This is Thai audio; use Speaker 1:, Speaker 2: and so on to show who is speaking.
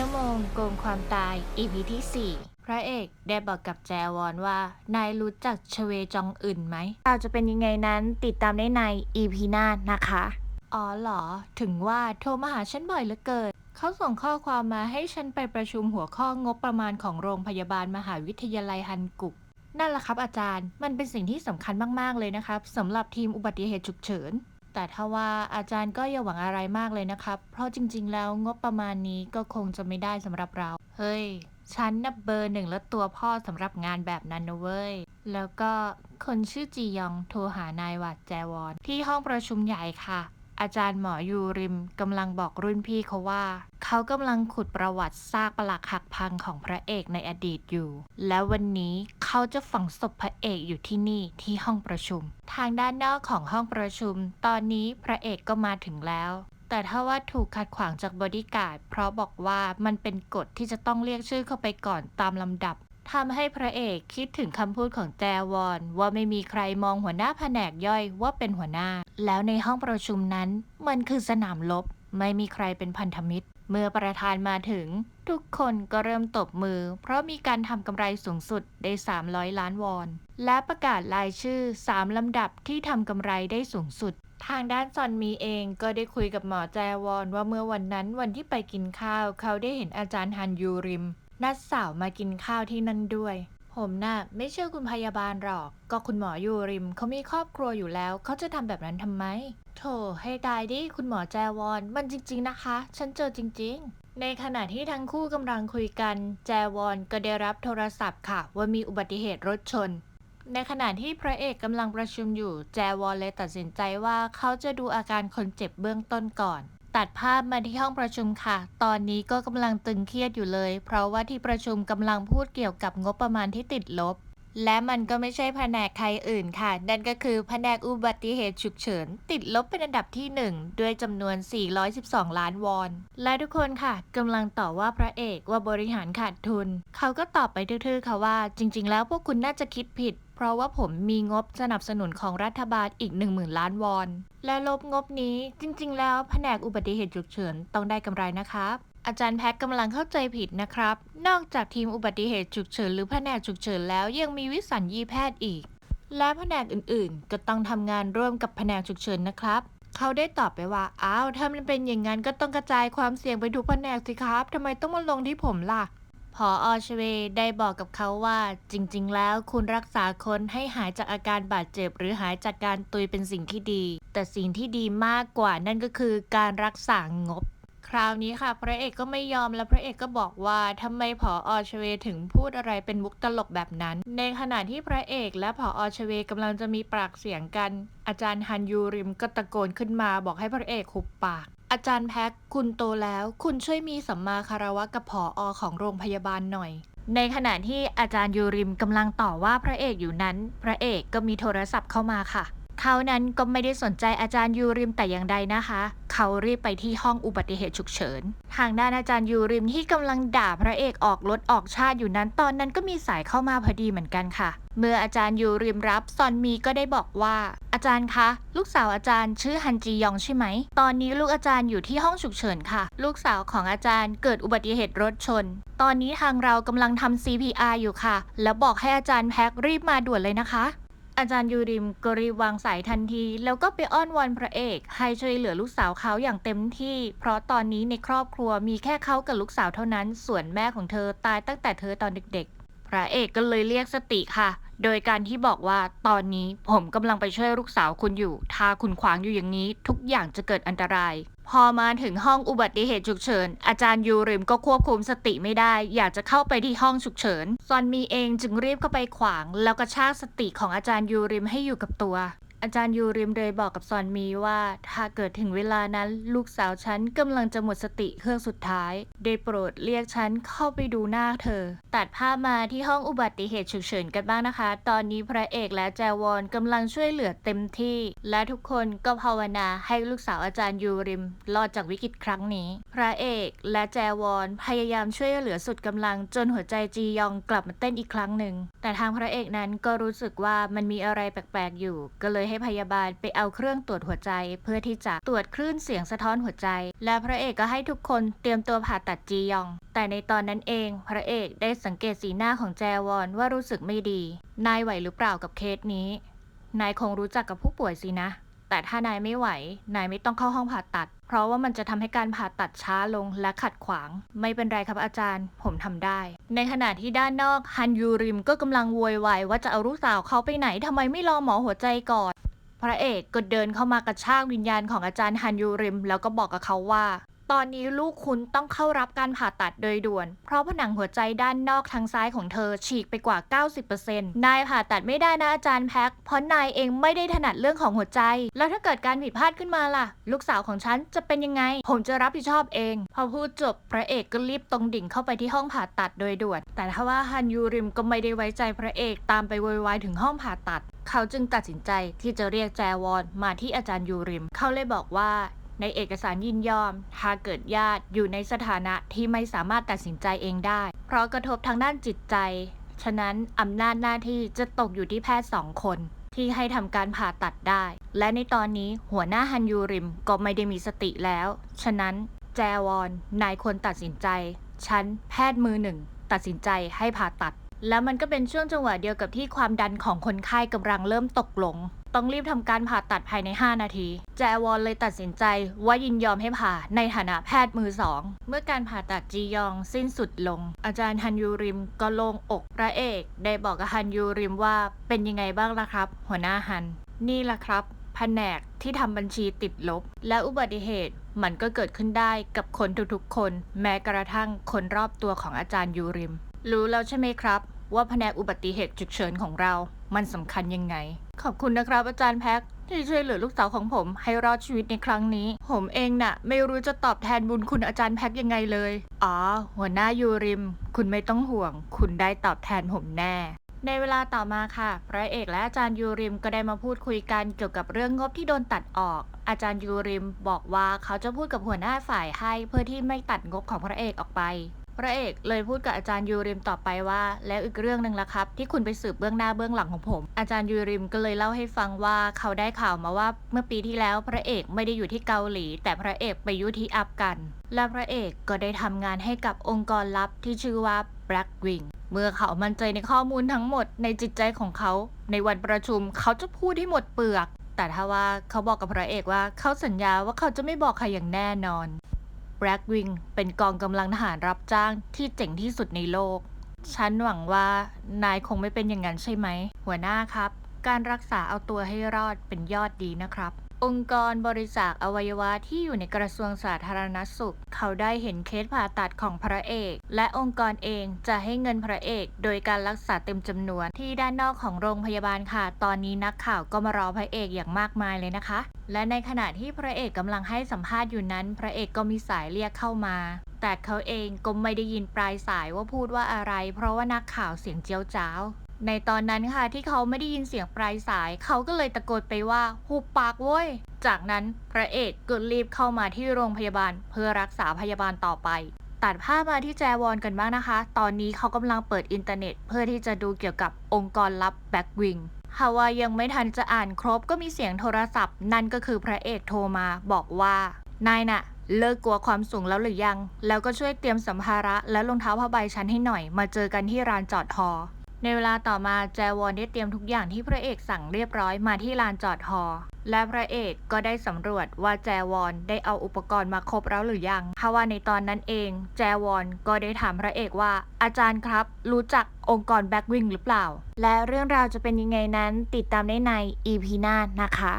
Speaker 1: ชั่วโมงโกงความตาย EP ที่ 4 พระเอกได้บอกกับแจวอนว่า นายรู้จักชเวจองอื่นไหมข่าวจะเป็นยังไงนั้นติดตามได้ใน EP หน้านะคะ อ๋อเหรอ ถึงว่าโทรมาหาฉันบ่อยเหลือเกิน เขาส่งข้อความมาให้ฉันไปประชุมหัวข้องบประมาณของโรงพยาบาลมหาวิทยาลัยฮันกุก นั่นแหละครับอาจารย์ มันเป็นสิ่งที่สำคัญมากๆเลยนะครับสำหรับทีมอุบัติเหตุฉุกเฉิน แต่ถ้าว่าอาจารย์ก็อย่าหวังอะไรมากเลยนะครับ เพราะจริง ๆ แล้วงบประมาณนี้ก็คงจะไม่ได้สำหรับเรา เฮ้ย ฉันนับเบอร์หนึ่งและตัวพ่อสำหรับงานแบบนั้นนะเว้ย แล้วก็คนชื่อจียองโทรหานายวัดแจวอนที่ห้องประชุมใหญ่ค่ะ อาจารย์หมอยูริมกำลังบอกรุ่นพี่เขาว่า เขากำลังขุดประวัติซากปลักหักพังของพระเอกในอดีตอยู่ แล้ววันนี้เขาจะฝังศพพระเอกอยู่ที่นี่ที่ห้องประชุม ทางด้านนอกของห้องประชุม ตอนนี้พระเอกก็มาถึงแล้ว แต่ถ้าว่าถูกขัดขวางจากบอดี้การ์ดเพราะบอกว่ามันเป็นกฎที่จะต้องเรียกชื่อเข้าไปก่อนตามลำดับ ทำให้พระเอกคิดถึงคำพูดของแจวอน ว่าไม่มีใครมองหัวหน้าแผนกย่อยว่าเป็นหัวหน้า แล้วในห้องประชุมนั้นมันคือสนามรบไม่มีใครเป็นพันธมิตร เมื่อประธานมาถึง ทุกคนก็เริ่มตบมือ เพราะมีการทำกำไรสูงสุดได้ 300 ล้านวอน และประกาศรายชื่อ 3 ลำดับที่ทำกำไรได้สูงสุดทางด้านซอนมีเองก็ได้คุยกับหมอแจวอนว่าเมื่อวันนั้นวันที่ไปกินข้าว เขาได้เห็นอาจารย์ฮันยูริม นัดสาวมากินข้าวที่นั่นด้วย ผมน่ะไม่เชื่อคุณพยาบาลหรอก ก็คุณหมอยูริมเขามีครอบครัวอยู่แล้วเขาจะทำแบบนั้นทำไม โถให้ตายดิคุณหมอแจวอน มันจริง ๆนะคะ ฉันเจอจริง ๆ ในขณะที่ทั้งคู่กำลังคุยกัน แจวอนก็ได้รับโทรศัพท์ค่ะ ว่ามีอุบัติเหตุรถชนในขณะที่พระเอกกำลังประชุมอยู่ แจวอนเลยตัดสินใจว่าเขาจะดูอาการคนเจ็บเบื้องต้นก่อน ตัดภาพมาที่ห้องประชุมค่ะ ตอนนี้ก็กำลังตึงเครียดอยู่เลย เพราะว่าที่ประชุมกำลังพูดเกี่ยวกับงบประมาณที่ติดลบ และมันก็ไม่ใช่แผนกใครอื่นค่ะ นั่นก็คือแผนกอุบัติเหตุฉุกเฉิน ติดลบเป็นอันดับที่ 1 ด้วยจำนวน 412 ล้านวอน และทุกคนค่ะกำลังต่อว่าพระเอกว่าบริหารขาดทุน เขาก็ตอบไปทื่อๆค่ะว่า จริง ๆ แล้วพวกคุณน่าจะคิดผิด เพราะว่าผมมีงบสนับสนุนของรัฐบาลอีก 10,000 ล้านวอน และลบงบนี้จริง ๆ แล้วแผนกอุบัติเหตุฉุกเฉินต้องได้กำไรนะครับอาจารย์แพ็กกำลังเข้าใจผิดนะครับ นอกจากทีมอุบัติเหตุฉุกเฉินหรือแผนกฉุกเฉินแล้วยังมีวิสัญญีแพทย์อีก และแผนกอื่นๆ ก็ต้องทำงานร่วมกับแผนกฉุกเฉินนะครับเขาได้ตอบไปว่า อ้าว ถ้ามันเป็นอย่างนั้นก็ต้องกระจายความเสี่ยงไปทุกแผนกสิครับ ทำไมต้องมาลงที่ผมล่ะ พออชเวได้บอกกับเขาว่า จริง ๆ แล้วคุณรักษาคนให้หายจากอาการบาดเจ็บ หรือหายจากการตุยเป็นสิ่งที่ดี แต่สิ่งที่ดีมากกว่านั่นก็คือการรักษางบ คราวนี้ค่ะ พระเอกก็ไม่ยอมและพระเอกก็บอกว่าทำไมผออชเวถึงพูดอะไรเป็นมุกตลกแบบนั้น ในขณะที่พระเอกและผออชเวกำลังจะมีปากเสียงกัน อาจารย์ฮันยูริมก็ตะโกนขึ้นมาบอกให้พระเอกหุบปาก อาจารย์แพ็คคุณโตแล้ว คุณช่วยมีสัมมาคารวะกับผออของโรงพยาบาลหน่อย ในขณะที่อาจารย์ยูริมกำลังต่อว่าพระเอกอยู่นั้น พระเอกก็มีโทรศัพท์เข้ามาค่ะ เขานั้นก็ไม่ได้สนใจอาจารย์ยูริมแต่อย่างใดนะคะ เขารีบไปที่ห้องอุบัติเหตุฉุกเฉิน ทางด้านอาจารย์ยูริมที่กำลังด่าพระเอกออกรถออกชาติอยู่นั้น ตอนนั้นก็มีสายเข้ามาพอดีเหมือนกันค่ะ เมื่ออาจารย์ยูริมรับซอนมีก็ได้บอกว่า อาจารย์คะ ลูกสาวอาจารย์ชื่อฮันจียองใช่ไหม ตอนนี้ลูกอาจารย์อยู่ที่ห้องฉุกเฉินค่ะ ลูกสาวของอาจารย์เกิดอุบัติเหตุรถชน ตอนนี้ทางเรากำลังทำ CPR อยู่ค่ะ แล้วบอกให้อาจารย์แพ็ครีบมาด่วนเลยนะคะ อาจารย์ยูริมก็รีบวางสายทันที แล้วก็ไปอ้อนวอนพระเอก ให้ช่วยเหลือลูกสาวเขาอย่างเต็มที่ เพราะตอนนี้ในครอบครัวมีแค่เขากับลูกสาวเท่านั้น ส่วนแม่ของเธอตายตั้งแต่เธอตอนเด็กๆ พระเอกก็เลยเรียกสติค่ะ โดยการที่บอกว่าตอนนี้ผมกำลังไปช่วยลูกสาวคุณอยู่ ถ้าคุณขวางอยู่อย่างนี้ ทุกอย่างจะเกิดอันตราย พอมาถึงห้องอุบัติเหตุฉุกเฉิน อาจารย์ยูริมก็ควบคุมสติไม่ได้ อยากจะเข้าไปที่ห้องฉุกเฉิน ซอนมีเองจึงรีบเข้าไปขวาง แล้วก็ชากสติของอาจารย์ยูริมให้อยู่กับตัว อาจารย์ยูริมเลยบอกกับซอนมีว่า ถ้าเกิดถึงเวลานั้นลูกสาวฉันกำลังจะหมดสติเครื่องสุดท้าย ได้โปรดเรียกฉันเข้าไปดูหน้าเธอ ตัดภาพมาที่ห้องอุบัติเหตุฉุกเฉินกันบ้างนะคะ ตอนนี้พระเอกและแจวอนกำลังช่วยเหลือเต็มที่ และทุกคนก็ภาวนาให้ลูกสาวอาจารย์ยูริมรอดจากวิกฤตครั้งนี้ พระเอกและแจวอนพยายามช่วยเหลือสุดกำลังจนหัวใจจียองกลับมาเต้นอีกครั้งหนึ่งแต่ทางพระเอกนั้นก็รู้สึกว่ามันมีอะไรแปลกๆอยู่ก็เลยให้พยาบาลไปเอาเครื่องตรวจหัวใจ เพื่อที่จะตรวจคลื่นเสียงสะท้อนหัวใจ และพระเอกก็ให้ทุกคนเตรียมตัวผ่าตัดจียอง แต่ในตอนนั้นเอง พระเอกได้สังเกตสีหน้าของแจวอนว่ารู้สึกไม่ดี นายไหวหรือเปล่ากับเคสนี้ นายคงรู้จักกับผู้ป่วยสินะ แต่ถ้านายไม่ไหว นายไม่ต้องเข้าห้องผ่าตัด เพราะว่ามันจะทำให้การผ่าตัดช้าลงและขัดขวาง ไม่เป็นไรครับอาจารย์ ผมทำได้ ในขณะที่ด้านนอกฮันยูริมก็กำลังโวยวายว่าจะเอาลูกสาวเขาไปไหนทำไมไม่รอหมอหัวใจก่อน พระเอกก็เดินเข้ามากระชากวิญญาณของอาจารย์ฮันยูริม แล้วก็บอกกับเขาว่า ตอนนี้ลูกคุณต้องเข้ารับการผ่าตัดโดยด่วน เพราะผนังหัวใจด้านนอกทางซ้ายของเธอฉีกไปกว่า 90%นายผ่าตัดไม่ได้นะอาจารย์แพ็คเพราะนายเองไม่ได้ถนัดเรื่องของหัวใจ แล้วถ้าเกิดการผิดพลาดขึ้นมาล่ะ ลูกสาวของฉันจะเป็นยังไง ผมจะรับผิดชอบเอง พอพูดจบพระเอกก็รีบตรงดิ่งเข้าไปที่ห้องผ่าตัดโดยด่วน แต่ถ้าว่าฮันยูริมก็ไม่ได้ไว้ใจพระเอกตามไปโวยวายถึงห้องผ่าตัด เขาจึงตัดสินใจที่จะเรียกแจวอนมาที่อาจารย์ยูริม เขาเลยบอกว่า ในเอกสารยินยอมถ้าเกิดญาติอยู่ในสถานะที่ไม่สามารถตัดสินใจเองได้ เพราะกระทบทางด้านจิตใจ ฉะนั้นอำนาจหน้าที่จะตกอยู่ที่แพทย์สองคน ที่ให้ทำการผ่าตัดได้ และในตอนนี้หัวหน้าฮันยูริมก็ไม่ได้มีสติแล้ว ฉะนั้นแจวอนนายควรตัดสินใจ ฉันแพทย์มือหนึ่ง ตัดสินใจให้ผ่าตัด แล้วมันก็เป็นช่วงจังหวะเดียวกับที่ความดันของคนไข้กำลังเริ่มตกลง ต้องรีบทำการผ่าตัดภายใน 5 นาที แจวอนเลยตัดสินใจว่ายินยอมให้ผ่าในฐานะแพทย์มือสอง เมื่อการผ่าตัดจียองสิ้นสุดลง อาจารย์ฮันยูริมก็โล่งอกพระเอก ได้บอกกับฮันยูริมว่าเป็นยังไงบ้างล่ะครับ หัวหน้าฮัน นี่ล่ะครับแผนกที่ทำบัญชีติดลบ และอุบัติเหตุมันก็เกิดขึ้นได้กับคนทุกๆคน แม้กระทั่งคนรอบตัวของอาจารย์ยูริม รู้แล้วใช่ไหมครับ ว่าแผนกอุบัติเหตุฉุกเฉินของเรา มันสำคัญยังไง ขอบคุณนะครับอาจารย์แพ็คที่ช่วยเหลือลูกสาวของผมให้รอดชีวิตในครั้งนี้ ผมเองน่ะ ไม่รู้จะตอบแทนบุญคุณอาจารย์แพ็คยังไงเลย อ๋อ หัวหน้ายูริม คุณไม่ต้องห่วง คุณได้ตอบแทนผมแน่ ในเวลาต่อมาค่ะ พระเอกและอาจารย์ยูริมก็ได้มาพูดคุยกันเกี่ยวกับเรื่องงบที่โดนตัดออก อาจารย์ยูริมบอกว่าเขาจะพูดกับหัวหน้าฝ่ายให้เพื่อที่ไม่ตัดงบของพระเอกออกไป พระเอกเลยพูดกับอาจารย์ยูริมต่อไปว่า แล้วอีกเรื่องหนึ่งละครับ ที่คุณไปสืบเบื้องหน้าเบื้องหลังของผม อาจารย์ยูริมก็เลยเล่าให้ฟังว่าเขาได้ข่าวมาว่าเมื่อปีที่แล้วพระเอกไม่ได้อยู่ที่เกาหลี แต่พระเอกไปอยู่ที่อัฟกัน และพระเอกก็ได้ทำงานให้กับองค์กรลับที่ชื่อว่า Black Wing เมื่อเขามั่นใจในข้อมูลทั้งหมดในจิตใจของเขา ในวันประชุมเขาจะพูดให้หมดเปลือก แต่ถ้าว่าเขาบอกกับพระเอกว่าเขาสัญญาว่าเขาจะไม่บอกใครอย่างแน่นอน แบล็กวิงเป็นกองกำลังทหารรับจ้างที่เจ๋งที่สุดในโลก ฉันหวังว่านายคงไม่เป็นอย่างนั้นใช่ไหม หัวหน้าครับ การรักษาเอาตัวให้รอดเป็นยอดดีนะครับ องค์กรบริจาคอวัยวะที่อยู่ในกระทรวงสาธารณสุข เขาได้เห็นเคสผ่าตัดของพระเอก และองค์กรเองจะให้เงินพระเอก โดยการรักษาเต็มจำนวน ที่ด้านนอกของโรงพยาบาลค่ะ ตอนนี้นักข่าวก็มารอพระเอกอย่างมากมายเลยนะคะ และในขณะที่พระเอกกำลังให้สัมภาษณ์อยู่นั้น พระเอกก็มีสายเรียกเข้ามาแต่เขาเองก็ไม่ได้ยินปลายสายว่าพูดว่าอะไร เพราะว่านักข่าวเสียงเจียวจ้าว ในตอนนั้นค่ะที่เขาไม่ได้ยินเสียงปลายสาย เขาก็เลยตะโกนไปว่าหุบปากเว้ย จากนั้นพระเอกก็รีบเข้ามาที่โรงพยาบาล เพื่อรักษาพยาบาลต่อไปตัดภาพมาที่แจวอนกันบ้างนะคะ ตอนนี้เขากำลังเปิดอินเทอร์เน็ต เพื่อที่จะดูเกี่ยวกับองค์กรลับแบ็กวิงฮาวายังไม่ทันจะอ่านครบก็มีเสียงโทรศัพท์ นั่นก็คือพระเอกโทรมาบอกว่า นายน่ะ เลิกกลัวความสูงแล้วหรือยัง แล้วก็ช่วยเตรียมสัมภาระและรองเท้าผ้าใบชั้นให้หน่อย มาเจอกันที่ลานจอดฮอ ในเวลาต่อมาแจวอนได้เตรียมทุกอย่างที่พระเอกสั่งเรียบร้อยมาที่ลานจอดฮอ และพระเอกก็ได้สำรวจว่าแจวอนได้เอาอุปกรณ์มาครบแล้วหรือยังเพราะว่าในตอนนั้นเอง แจวอนก็ได้ถามพระเอกว่า อาจารย์ครับ รู้จักองค์กรแบ็กวิงหรือเปล่า และเรื่องราวจะเป็นยังไงนั้นติดตามได้ใน EP หน้านะคะ